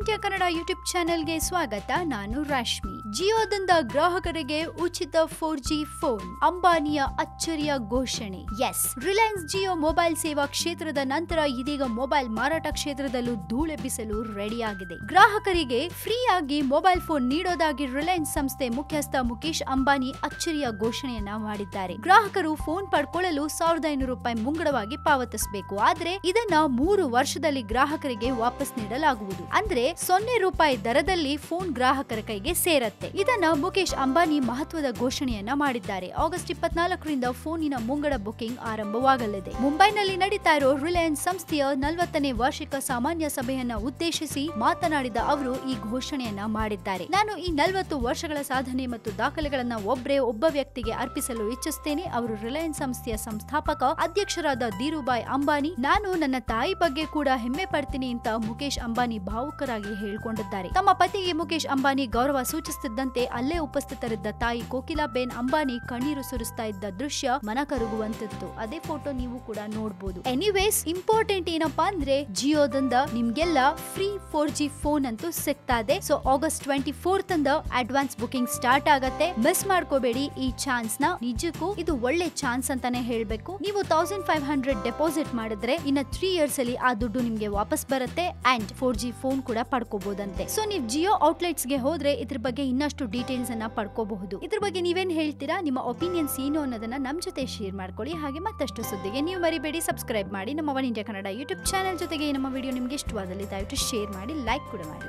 India Kannada YouTube ಚಾನೆಲ್ಗೆ ಸ್ವಾಗತ. ನಾನು ರಾಶ್ಮಿ. ಜಿಯೋದಿಂದ ಗ್ರಾಹಕರಿಗೆ ಉಚಿತ ಫೋರ್ ಜಿ ಫೋನ್ ಅಂಬಾನಿಯ ಅಚ್ಚರಿಯ ಘೋಷಣೆ. ಎಸ್ ರಿಲಯನ್ಸ್ ಜಿಯೋ ಮೊಬೈಲ್ ಸೇವಾ ಕ್ಷೇತ್ರದ ನಂತರ ಇದೀಗ ಮೊಬೈಲ್ ಮಾರಾಟ ಕ್ಷೇತ್ರದಲ್ಲೂ ಧೂಳೆಬ್ಬಿಸಲು ರೆಡಿಯಾಗಿದೆ. ಗ್ರಾಹಕರಿಗೆ ಫ್ರೀ ಆಗಿ ಮೊಬೈಲ್ ಫೋನ್ ನೀಡೋದಾಗಿ ರಿಲಯನ್ಸ್ ಸಂಸ್ಥೆ ಮುಖ್ಯಸ್ಥ ಮುಖೇಶ್ ಅಂಬಾನಿ ಅಚ್ಚರಿಯ ಘೋಷಣೆಯನ್ನ ಮಾಡಿದ್ದಾರೆ. ಗ್ರಾಹಕರು ಫೋನ್ ಪಡ್ಕೊಳ್ಳಲು ಸಾವಿರದ ಐನೂರು ರೂಪಾಯಿ ಮುಂಗಡವಾಗಿ ಪಾವತಿಸಬೇಕು. ಆದರೆ ಇದನ್ನ ಮೂರು ವರ್ಷದಲ್ಲಿ ಗ್ರಾಹಕರಿಗೆ ವಾಪಸ್ ನೀಡಲಾಗುವುದು. ಅಂದ್ರೆ ಸೊನ್ನೆ ರೂಪಾಯಿ ದರದಲ್ಲಿ ಫೋನ್ ಗ್ರಾಹಕರ ಕೈಗೆ ಸೇರತ್ತೆ. ಇದನ್ನ ಮುಖೇಶ್ ಅಂಬಾನಿ ಮಹತ್ವದ ಘೋಷಣೆಯನ್ನ ಮಾಡಿದ್ದಾರೆ. ಆಗಸ್ಟ್ ಇಪ್ಪತ್ನಾಲ್ಕರಿಂದ ಫೋನಿನ ಮುಂಗಡ ಬುಕಿಂಗ್ ಆರಂಭವಾಗಲಿದೆ. ಮುಂಬೈನಲ್ಲಿ ನಡೀತಾ ಇರೋ ರಿಲಯನ್ಸ್ ಸಂಸ್ಥೆಯ ನಲವತ್ತನೇ ವಾರ್ಷಿಕ ಸಾಮಾನ್ಯ ಸಭೆಯನ್ನ ಉದ್ದೇಶಿಸಿ ಮಾತನಾಡಿದ ಅವರು ಈ ಘೋಷಣೆಯನ್ನ ಮಾಡಿದ್ದಾರೆ. ನಾನು ಈ ನಲವತ್ತು ವರ್ಷಗಳ ಸಾಧನೆ ಮತ್ತು ದಾಖಲೆಗಳನ್ನ ಒಬ್ಬರೇ ಒಬ್ಬ ವ್ಯಕ್ತಿಗೆ ಅರ್ಪಿಸಲು ಇಚ್ಛಿಸುತ್ತೇನೆ ಅವರು ರಿಲಯನ್ಸ್ ಸಂಸ್ಥೆಯ ಸಂಸ್ಥಾಪಕ ಅಧ್ಯಕ್ಷರಾದ ಧೀರುಭಾಯ್ ಅಂಬಾನಿ. ನಾನು ನನ್ನ ತಾಯಿ ಬಗ್ಗೆ ಕೂಡ ಹೆಮ್ಮೆ ಪಡ್ತೀನಿ ಅಂತ ಮುಖೇಶ್ ಅಂಬಾನಿ ಭಾವುಕರಾಗಿ ಹೇಳಿಕೊಂಡಿದ್ದಾರೆ. ತಮ್ಮ ಪತಿಗೆ ಮುಖೇಶ್ ಅಂಬಾನಿ ಗೌರವ ಸೂಚಿಸುತ್ತಿದ್ದಂತೆ ಅಲ್ಲೇ ಉಪಸ್ಥಿತರಿದ್ದ ತಾಯಿ ಕೋಕಿಲಾಬೇನ್ ಅಂಬಾನಿ ಕಣ್ಣೀರು ಸುರಿಸ್ತಾ ಇದ್ದ ದೃಶ್ಯ ಮನ ಕರಗುವಂತಿತ್ತು. ಅದೇ ಫೋಟೋ ನೀವು ಕೂಡ ನೋಡಬಹುದು ಎನಿವೇಸ್ ಇಂಪಾರ್ಟೆಂಟ್ ಏನಪ್ಪಾ ಅಂದ್ರೆ ಜಿಯೋದಿಂದ ನಿಮ್ಗೆಲ್ಲ ಫ್ರೀ ಫೋರ್ ಜಿ ಫೋನ್ ಅಂತೂ ಸಿಗ್ತಾ ಇದೆ. ಸೊ ಆಗಸ್ಟ್ ಟ್ವೆಂಟಿ ಫೋರ್ತ್ ಅಂದ ಅಡ್ವಾನ್ಸ್ ಬುಕಿಂಗ್ ಸ್ಟಾರ್ಟ್ ಆಗತ್ತೆ. ಮಿಸ್ ಮಾಡ್ಕೋಬೇಡಿ ಈ ಚಾನ್ಸ್ನ. ನಿಜಕ್ಕೂ ಇದು ಒಳ್ಳೆ ಚಾನ್ಸ್ ಅಂತಾನೆ ಹೇಳ್ಬೇಕು. ನೀವು ತೌಸಂಡ್ ಫೈವ್ ಹಂಡ್ರೆಡ್ ಡೆಪಾಸಿಟ್ ಮಾಡಿದ್ರೆ ಇನ್ನ ತ್ರೀ ಇಯರ್ಸ್ ಅಲ್ಲಿ ಆ ದುಡ್ಡು ನಿಮ್ಗೆ ವಾಪಸ್ ಬರುತ್ತೆ. ಅಂಡ್ ಫೋರ್ ಜಿ ಫೋನ್ ಕೂಡ ಪಡ್ಕೋಬಹುದಂತೆ ಸೊ ನೀವು ಜಿಯೋ ಔಟ್ಲೆಟ್ಸ್ಗೆ ಹೋದ್ರೆ ಇದ್ರ ಬಗ್ಗೆ ಇನ್ನಷ್ಟು ಡೀಟೇಲ್ಸ್ ಅನ್ನ ಪಡ್ಕೋಬಹುದು. ಇದ್ರ ಬಗ್ಗೆ ನೀವೇನ್ ಹೇಳ್ತೀರಾ? ನಿಮ್ಮ ಒಪಿನಿಯನ್ಸ್ ಏನು ಅನ್ನೋದನ್ನ ನಮ್ ಜೊತೆ ಶೇರ್ ಮಾಡ್ಕೊಳ್ಳಿ. ಹಾಗೆ ಮತ್ತಷ್ಟು ಸುದ್ದಿಗೆ ನೀವು ಮರಿಬೇಡಿ. ಸಬ್ಸ್ಕ್ರೈಬ್ ಮಾಡಿ. ನಮ್ಮ One India Kannada YouTube channel ಜೊತೆಗೆ ನಮ್ಮ ವಿಡಿಯೋ ನಿಮ್ಗೆ ಇಷ್ಟವಾದಲ್ಲಿ ದಯವಿಟ್ಟು ಶೇರ್ ಮಾಡಿ ಲೈಕ್ ಕೂಡ ಮಾಡಿ.